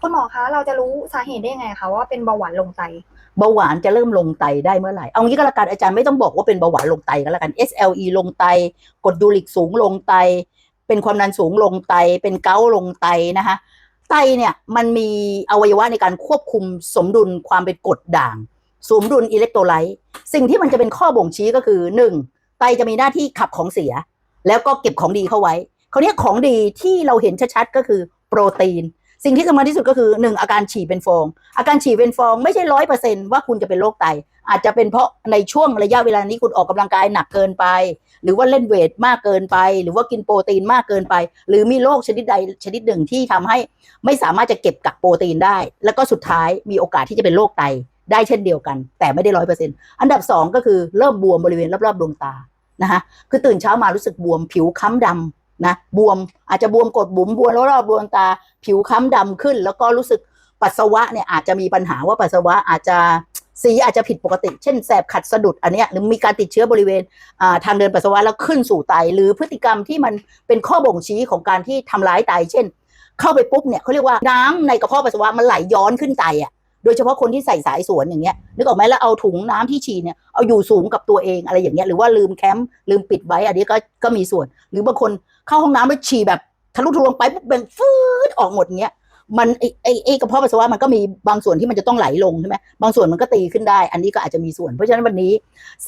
คุณหมอคะ เราจะรู้สาเหตุได้ยังไงคะว่าเป็นเบาหวานลงไต เบาหวานจะเริ่มลงไตได้เมื่อไหร่ เอางี้ก็แล้วกันอาจารย์ไม่ต้องบอกว่าเป็นเบาหวานลงไตก็แล้วกัน SLE ลงไตกรดยูริกสูงลงไต เป็นความดันสูงลงไต เป็นเกาลงไตนะคะไตเนี่ยมันมีอวัยวะในการควบคุมสมดุลความเป็นกรดด่าง สมดุลอิเล็กโทรไลต์สิ่งที่มันจะเป็นข้อบ่งชี้ก็คือหนึ่งไตจะมีหน้าที่ขับของเสีย แล้วก็เก็บของดีเข้าไว้คราวนี้ของดีที่เราเห็นชัดๆก็คือโปรตีน สิ่งที่สำคัญที่สุดก็คือหนึ่งอาการฉี่เป็นฟอง อาการฉี่เป็นฟองไม่ใช่ร้อยเปอร์เซนว่าคุณจะเป็นโรคไต อาจจะเป็นเพราะในช่วงระยะเวลานี้คุณออกกำลังกายหนักเกินไป หรือว่าเล่นเวทมากเกินไป หรือว่ากินโปรตีนมากเกินไป หรือมีโรคชนิดใดชนิดหนึ่งที่ทำให้ไม่สามารถจะเก็บกักโปรตีนได้ แล้วก็สุดท้ายมีโอกาสที่จะเป็นโรคไตได้เช่นเดียวกัน แต่ไม่ได้ร้อยเปอร์เซ็นต์อันดับสองก็คือเริ่มบวมบริเวณรอบๆดวงตานะคะคือตื่นเช้ามารู้สึกบวมผิวค้ำดำ นะบวมอาจจะบวมกดบุ๋มบวมรอบๆดวงตา ผิวค้ำดำขึ้น แล้วก็รู้สึกปัสสาวะเนี่ยอาจจะมีปัญหาว่าปัสสาวะอาจจะสีอาจจะผิดปกติ เช่นแสบขัดสะดุดอันนี้หรือมีการติดเชื้อบริเวณาทางเดินปัสสาวะแล้วขึ้นสู่ไต หรือพฤติกรรมที่มันเป็นข้อบ่งชี้ของการที่ทำร้ายไต เช่น เข้าไปปุ๊บเนี่ยเขาเรียกว่าน้ำในกระเพาะปัสสาวะมันไหลย้อนขึ้นไตอะ โดยเฉพาะคนที่ใส่สายสวนอย่างเงี้ยนึกออกไหมแล้วเอาถุงน้ำที่ฉี่เนี่ยเอาอยู่สูงกับตัวเองอะไรอย่างเงี้ยหรือว่าลืมแคมป์ลืมปิดไว้อันนี้ก็ก็มีส่วน หรือบางคนเข้าห้องน้ำแล้วฉี่แบบทะลุทะลวงไปปุ๊บเป็นฟืดออกหมดอย่างเงี้ยมันไอไอไอกระเพาะปัสสาวะมันก็มีบางส่วนที่มันจะต้องไหลลงใช่ไหมบางส่วนมันก็ตีขึ้นได้ อันนี้ก็อาจจะมีส่วน เพราะฉะนั้นวันนี้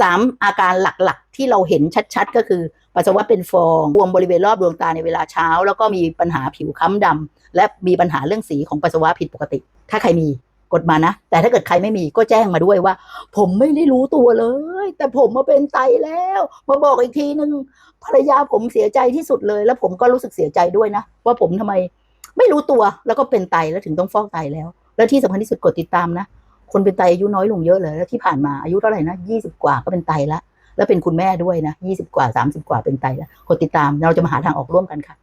สามอาการหลักๆ ที่เราเห็นชัด ๆ ก็คือปัสสาวะเป็นฟองบวมบริเวณรอบดวงตาในเวลาเช้า แล้วก็มีปัญหาผิวค้ำดำและมีปัญหาเรื่องสีของปัสสาวะผิดปกติ ถ้าใครมี กดมานะ แต่ถ้าเกิดใครไม่มีก็แจ้งมาด้วยว่า ผมไม่ได้รู้ตัวเลย แต่ผมมาเป็นไตแล้ว มาบอกอีกทีนึงภรรยาผมเสียใจที่สุดเลย แล้วผมก็รู้สึกเสียใจด้วยนะ ว่าผมทำไมไม่รู้ตัวแล้วก็เป็นไตแล้วถึงต้องฟอกไตแล้ว แล้วที่สำคัญที่สุดกดติดตามนะ คนเป็นไตอายุน้อยลงเยอะเลย แล้วที่ผ่านมาอายุเท่าไหร่นะยี่สิบกว่าก็เป็นไตละแล้วเป็นคุณแม่ด้วยนะยี่สิบกว่าสามสิบกว่าเป็นไตแล้วกดติดตามเราจะมาหาทางออกร่วมกันค่ะ